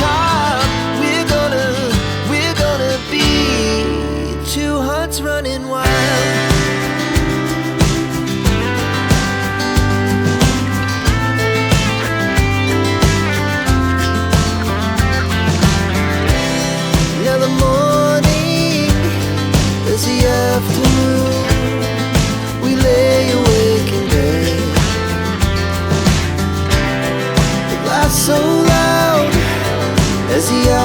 Top, we're gonna, we're gonna be two hearts running wild. Now the morning is the afternoon. We lay awake. The as the